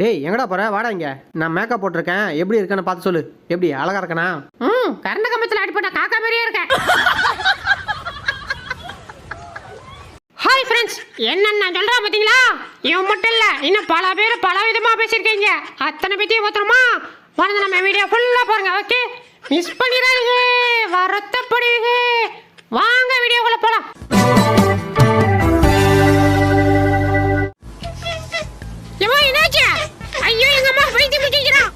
டேய் எங்கடா போற? வாடா இங்க. நான் மேக்கப் போட்டிருக்கேன். எப்படி இருக்கேன்னு பார்த்து சொல்லு. எப்படி அழகா இருக்கனா? ம் கரண்ட கம்பத்தில் அடிப்பட்ட காக்கா மாதிரியே இருக்கேன். ஹாய் ஃப்ரெண்ட்ஸ் என்ன நான் சொல்றேன் பாத்தீங்களா? இவன் மட்டும் இல்ல இன்னும் பல பேர் பல விதமா பேசியிருக்கீங்க. அத்தனை பத்தியும் ஒருத்தரமா வரது நம்ம வீடியோ ஃபுல்லா பாருங்க ஓகே மிஸ் பண்ணிடாதீங்க வருத்தப்படுவீங்க. வாங்க வீடியோக்குள்ள போலாம். ஏம்மா, என்னாச்சு ஐயோ எங்க அம்மா பைத்தியம் பிடிச்சிக்கிறான்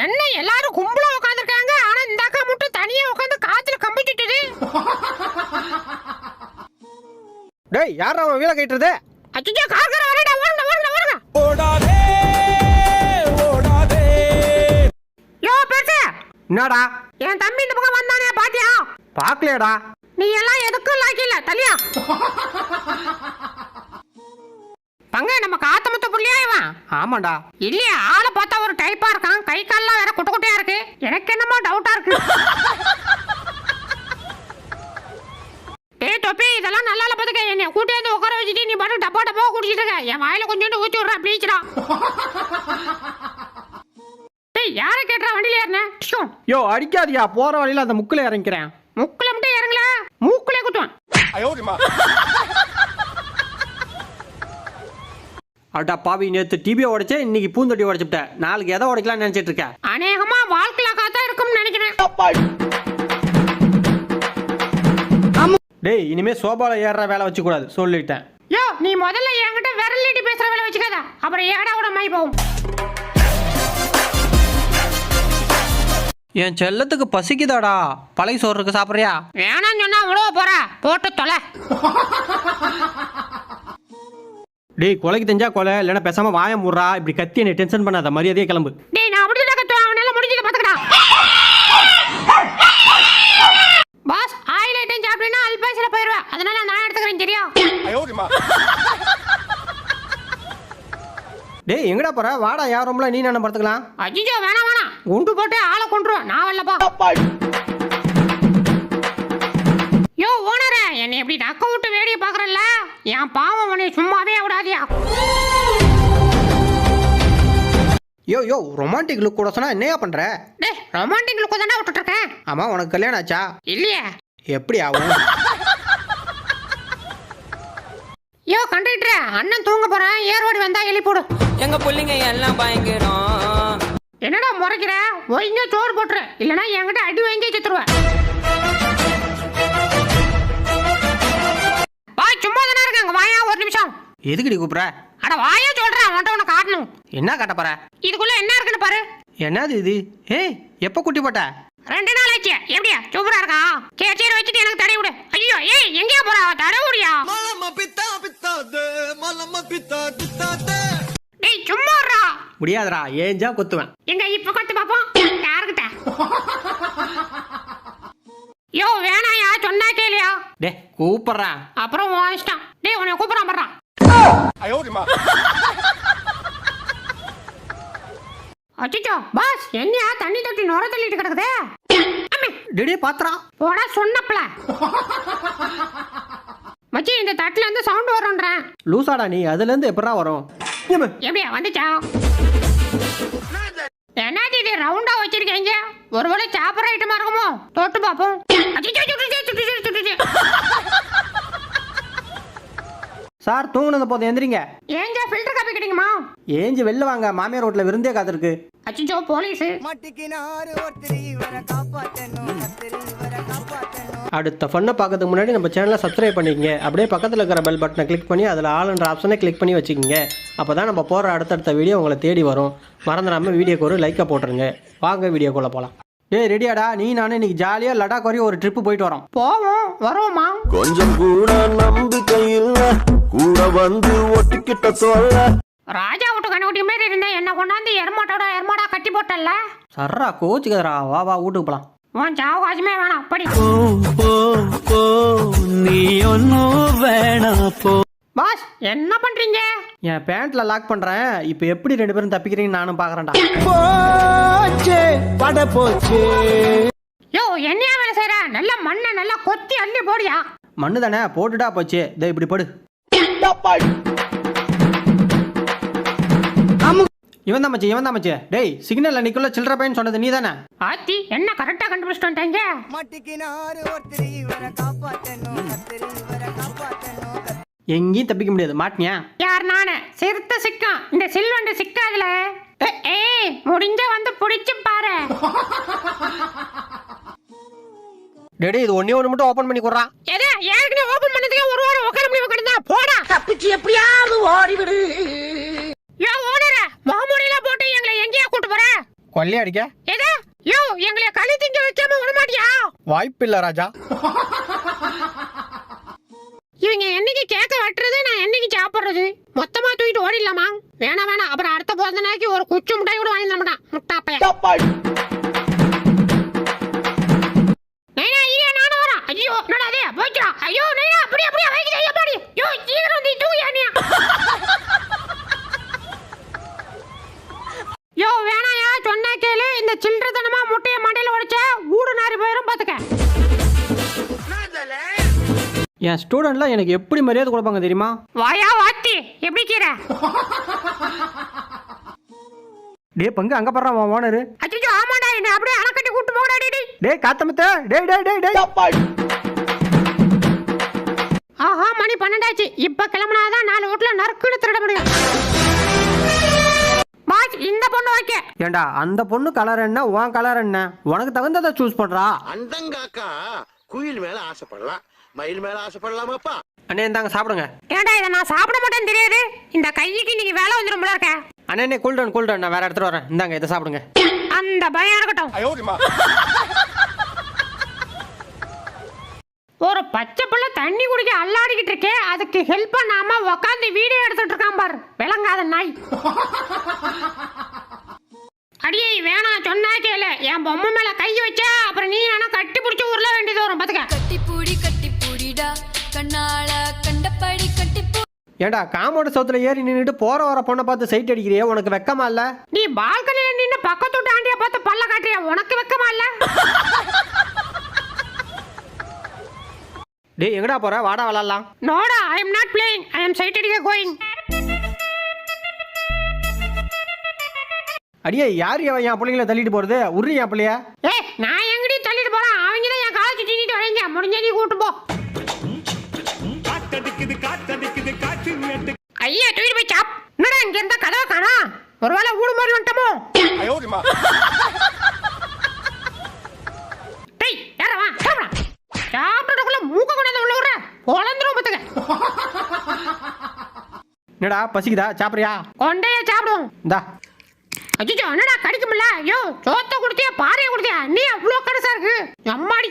என்ன எல்லாரும் கும்பலா உட்காந்துருக்காங்க ஆனா இந்த அக்கா மட்டும் தனியா உட்காந்து காத்துல கம்பி சுட்டுது டேய் யாரா அவன் வீல கட்டுறது அச்சோ கார்கர வரடா ஓடுங்க ஓடுங்க ஓடுங்க. ஓடாதே ஓடாதே. யோ பெருசு என்னடா? என் தம்பி இந்த பக்கம் வந்தானே பாத்தியா? பார்க்கலையாடா நீ எல்லாம் எதுக்கும் லாக்கில தலியா பங்க நம்ம காத்தமுத்த புள்ளியா இவன்? ஆமாண்டா. இல்லையா ஆளை பார்த்தா ஒரு டைப்பா இருக்கான். கை கால்லாம் வேற குட்ட குட்டையா இருக்கு. எனக்கு என்னமோ டவுட்டா இருக்கு. டேய் தொப்பி இதெல்லாம் நல்லா இல்ல பாத்துக்க. என்னை கூட்டி வந்து உட்கார வச்சுட்டு நீ பாட்டு டப்பா டப்பா குடிச்சிட்டு இருக்க. என் வாயில கொஞ்சோண்டு ஊத்தி விடுறா ப்ளீச்டா யாரை கேட்டுறா வண்டியில ஏறினேன் யோ அடிக்காதியா போற வழியில அந்த முக்குல இறங்கிக்கிறேன். மூக்குல குத்துவேன் அடா பாவி நேத்து டிபியை உடைச்சே இன்னைக்கு பூந்தொட்டி உடைச்சுட்டேன். நாளைக்கு எதை உடைக்கலாம்னு நினைச்சிட்டு இருக்கேன்? அநேகமா வாழ்க்கையில காத்தா இருக்கும்னு நினைக்கிறேன். டேய் இனிமே சோபால ஏறுற வேலை வச்சு கூடாது சொல்லிட்டேன். யோ நீ முதல்ல என்கிட்ட விரல் நீட்டி பேசுற வேலை வச்சுக்காத. அப்புறம் ஏடா மாய் போகும். என் செல்லத்துக்கு பசிக்குதாடா? பழைய சோறு இருக்கு சாப்பிட்றியா? வேணாம்னு சொன்னா உழவ போற. போட்டு தொலை. டேய் கொலைக்கு தெரிஞ்சா கொலை இல்லைன்னா பேசாம வாய முடுறா. இப்படி கத்தி என்னை டென்ஷன் பண்ணாத மரியாதையே கிளம்பு. டேய் நான் அப்படி தான் கத்துவேன். அவனால முடிஞ்சது பாத்துக்கடா. பாஸ் ஆயில் ஐட்டம் சாப்பிட்டீங்கன்னா அல்பாசில போயிருவேன். அதனால நான் எடுத்துக்கிறேன் தெரியும். டேய் எங்கடா போற? வாடா யார் ரூம்ல? நீ என்ன படுத்துக்கலாம்? அஜிஜோ வேணாம் வேணாம். குண்டு போட்டு ஆளை கொண்டுருவோம் நான் வரலப்பா யோ ஓனரே என்னை எப்படி நக்க விட்டு வேடியை பாக்குறல்ல என் பாவம் உன்னை சும்மாவே விடாதியா? யோ யோ ரொமான்டிக் லுக் கூட சொன்னா என்னையா பண்ற? டேய் ரொமான்டிக் லுக்கு தானே விட்டுட்டு இருக்கேன் ஆமா உனக்கு கல்யாணம் ஆச்சா? இல்லையே. எப்படி ஆகும் யோ கண்டக்டர் அண்ணன் தூங்க போறேன். ஏர்வாடி வந்தா எழுப்பி போடு எங்க புள்ளைங்க எல்லாம் பயங்கரம். என்னடா முறைக்கிற? ஒய்ங்க சோறு போட்டுரு. இல்லனா என்கிட்ட அடி வாங்கி செத்துருவேன். வா சும்மா தானே இருக்காங்க வாயா ஒரு நிமிஷம். எதுக்குடி கூப்பிடுற? அட வாயா சொல்றேன் அவன்கிட்ட உன்னை காட்டணும். என்ன காட்ட போற? இதுக்குள்ள என்ன இருக்குன்னு பாரு. என்னது இது? ஏய் எப்போ குட்டி போட்ட? ரெண்டு நாள் ஆச்சு. எப்படியா? சூப்பரா இருக்கா? சரி சரி வச்சுட்டு எனக்கு தடை விடு. ஐயோ ஏய் எங்கேயா போறா? தடை விடியா? மலம பித்தா பித்தாதே மலம பித்தா பித்தாதே டேய் சும்மா இருடா. முடியாதுடா ஏஞ்சா கொத்துவேன் எங்க இப்ப கொத்து பாப்போம் யாருக்கிட்ட யோ வேணாயா? சொன்னா கேளியா? டே கூப்பிடுறேன் அப்புறம் உன் இஷ்டம். டேய் உன்னை கூப்பிடாம பண்றான் அச்சோ பாஸ் என்னையா தண்ணி தொட்டி நுர தள்ளிட்டு கிடக்குதே? அம்மே, டேடே பாத்திரா போடா சொன்னப்பல. மச்சி இந்த தட்டுல இருந்து சவுண்ட் வரும்ன்றேன். லூசாடா நீ அதுல இருந்து எப்படா வரும்? எப்படியா வந்துச்சா? என்னது இது? ரவுண்டா வச்சிருக்கீங்க. ஒருவேளை சாப்பிட்ற ஐட்டமா இருக்குமோ? தொட்டு பார்ப்போம். சார் தூங்குனது போதும். எந்திரிங்க. ஏங்க ஃபில்டர் காப்பி கிடைக்குமா? ஏஞ்சி வெளில வாங்க. மாமியார் ரோட்ல விருந்தே காத்திருக்கு. அச்சோ போலீஸ். அடுத்த ஃபன்னை பார்க்கறதுக்கு முன்னாடி நம்ம சேனலை சப்ஸ்கிரைப் பண்ணிக்கங்க. அப்படியே பக்கத்தில் இருக்கிற பெல் பட்டனை கிளிக் பண்ணி அதில் ஆளுன்ற ஆப்ஷனை கிளிக் பண்ணி வச்சுக்கோங்க. அப்போ தான் நம்ம போகிற அடுத்தடுத்த வீடியோ உங்களை தேடி வரும். மறந்துடாமல் வீடியோக்கு ஒரு லைக்கை போட்டுருங்க. வாங்க வீடியோக்குள்ளே போகலாம் டேய் ரெடியாடா நீ நானும் இன்னைக்கு ஜாலியாக லடாக் வரையும் ஒரு ட்ரிப்பு போயிட்டு வரோம். போவோம் வருவோமா? கொஞ்சம் கூட நம்பிக்கை இல்ல. கூட வந்து ஒட்டிக்கிட்ட சொல்ல. ராஜா விட்டு கண்ணுக்குட்டி மாதிரி இருந்தேன். என்ன கொண்டாந்து எருமாட்டோட எருமாடா கட்டி போட்டல்ல? சர்ரா கோச்சுக்கதரா வா வா வீட்டுக்கு போகலாம் உன் சாவகாசமே வேணாம். படி போ போ போ நீ ஒன்னும் வேணா போ. பாஸ் என்ன பண்றீங்க? என் பேண்ட்டில் லாக் பண்ணுறேன் இப்போ எப்படி ரெண்டு பேரும் தப்பிக்கிறீங்கன்னு நானும் பார்க்குறேன்டா போச்சே பட போச்சே. யோ என்னையா வேலை செய்யற நல்ல மண்ணை நல்லா கொத்தி அள்ளி போடியா? மண்ணு தானே போட்டுட்டா போச்சு. இதோ இப்படி படு. இவன் தான் மச்சி இவன் தான் மச்சி. டேய் சிக்னல்ல நிக்கல சில்லற பையன் சொன்னது நீ தானே ஆத்தி என்ன கரெக்டா கண்டுபிடிச்சிட்டு வந்துட்டாங்க? மாட்டிக்கினாரு ஒருத்தர் இவரை காப்பாத்தணும் கத்திரி இவரை காப்பாத்தணும். கத்திரி எங்கேயும் தப்பிக்க முடியாது. மாட்டினியா? யார் நானு? சிறுத்த சிக்கம் இந்த சில்வண்டு சிக்காதுல? ஏ- ஏய் முடிஞ்ச வந்து புடிச்சு பாரு. டேய், இது ஒண்ணே ஒன்று மட்டும் ஓப்பன் பண்ணி கொடுறான் எது? ஏற்கனவே ஓபன் பண்ணதுக்கு ஒரு வாரம் உட்கார முடியும் உட்காந்து போடா. தப்பிச்சு எப்படியாவது ஓடிவிடு. யோ ஓனர மாமூடியில போட்டு எங்களை எங்கேயா கூட்டு அடிக்க? எது யோ எங்களை களி திங்க வைக்காம விட மாட்டியா வாய்ப்பு இல்ல ராஜா. இவங்க என்னைக்கு கேக்க வெட்டுறது நான் என்னைக்கு சாப்பிடுறது? மொத்தமா தூக்கிட்டு ஓடிடலாமா? வேணாம் வேணாம். அப்புறம் அடுத்த பிறந்த நாளைக்கு ஒரு குச்சி முட்டாய் கூட வாங்கி தர மாட்டான். முட்டாப்பைய. நைனா ஐயா நானும் வரேன் ஐயோ என்னடா அதே போய்க்கிறா. ஐயோ நைனா அப்படி அப்படியே வைக்கிற ஐயா பாடி யோ சீக்கிரம் வந்து தூக்கியா நீ யோ வேணாயா சொன்னா கேளு இந்த சில்லறத்தனமா முட்டைய மண்டையில உடைச்ச ஊடு நாரி போயிரும் பாத்துக்க. என் ஸ்டூடெண்ட்லாம் எனக்கு எப்படி மரியாதை கொடுப்பாங்க தெரியுமா? வாயா வாத்தி எப்படி கீர? டேய் பங்கு அங்க படுறான் உன் ஓனரு. அச்சோ ஆமாடா என்ன அப்படியே அணக்கட்டி கூட்டு போடா டேடி டேய். காத்தமத்த டேய் டேய் டேய் டேய். ஆஹா மணி பன்னெண்டாச்சு. இப்ப கிளம்புனாதான் நாலு வீட்டுல நறுக்குன்னு திருட முடியும். பாஸ் இந்த பொண்ணு வைக்க. ஏண்டா அந்த பொண்ணு கலர் என்ன? உன் கலர் என்ன? உனக்கு தகுந்ததை சூஸ் பண்றா. அண்டங்காக்கா குயில் மேல ஆசைப்படலாம். மயில் மேல ஆசைப்படலாமாப்பா? அண்ணே இந்தாங்க சாப்பிடுங்க. ஏன்டா இதை நான் சாப்பிட மாட்டேன்னு தெரியாது? இந்த கைக்கு இன்னைக்கு வேலை வந்துடும் போல இருக்க. அண்ணே அண்ணே கூல்டன் கூல்டன் நான் வேற இடத்துல வரேன். இந்தாங்க இதை சாப்பிடுங்க. அந்த பயம் இருக்கட்டும். ஒரு பச்சை புள்ள தண்ணி குடிக்க அல்லாடிக்கிட்டு இருக்கே அதுக்கு ஹெல்ப் பண்ணாம உக்காந்து வீடியோ எடுத்துட்டு இருக்கான் பாரு. விளங்காத நாய். அடியே வேணாம் சொன்னா கேளு. என் பொம்மை மேல கை வச்சா அப்புறம் நீ வேணா கட்டி பிடிச்சி உருள வேண்டியது வரும் பாத்துக்க. கட்டிப்பூடி கட்டிப்பூடிடா. கண்ணால கண்டபடி கட்டிப்பூ ஏண்டா காமோட சவுத்துல ஏறி நின்னுட்டு போற வர பொண்ணை பார்த்து சைட் அடிக்கிறியே? உனக்கு வெக்கமா இல்ல? நீ பால்கனில நின்னு பக்கத்து வீட்டு ஆண்டிய பார்த்து பல்ல காட்டுறியா? உனக்கு வெக்கமா இல்ல? டேய் எங்கடா போற? வாடா விளாடலாம். நோடா I am not playing I am sight அடிக்க கோயிங் அடியே யார் எவன் என் பிள்ளைங்கள தள்ளிட்டு போறது? உருளி என் பிள்ளைய. ஏய் நான் எங்கடி தள்ளிட்டு போறேன்? அவங்க தான் என் காலை சுத்திட்டு வரீங்க முடிஞ்ச நீ கூட்டு போ. ஐயா தூக்கிட்டு போய் சாப். என்னடா இங்க இருந்தா கதவை காணா ஒருவேளை ஊடு மாதிரி வந்துட்டோமோ என்னடா பசிக்குதா? சாப்பிட்றியா? கொண்டையே சாப்பிடும். இந்தா. அஜிஜோ என்னடா கடிக்க முடியல ஐயோ சோத்த கொடுத்தியா பாறையை கொடுத்தியா? நீ அவ்வளோ கடைசா இருக்கு? அம்மாடி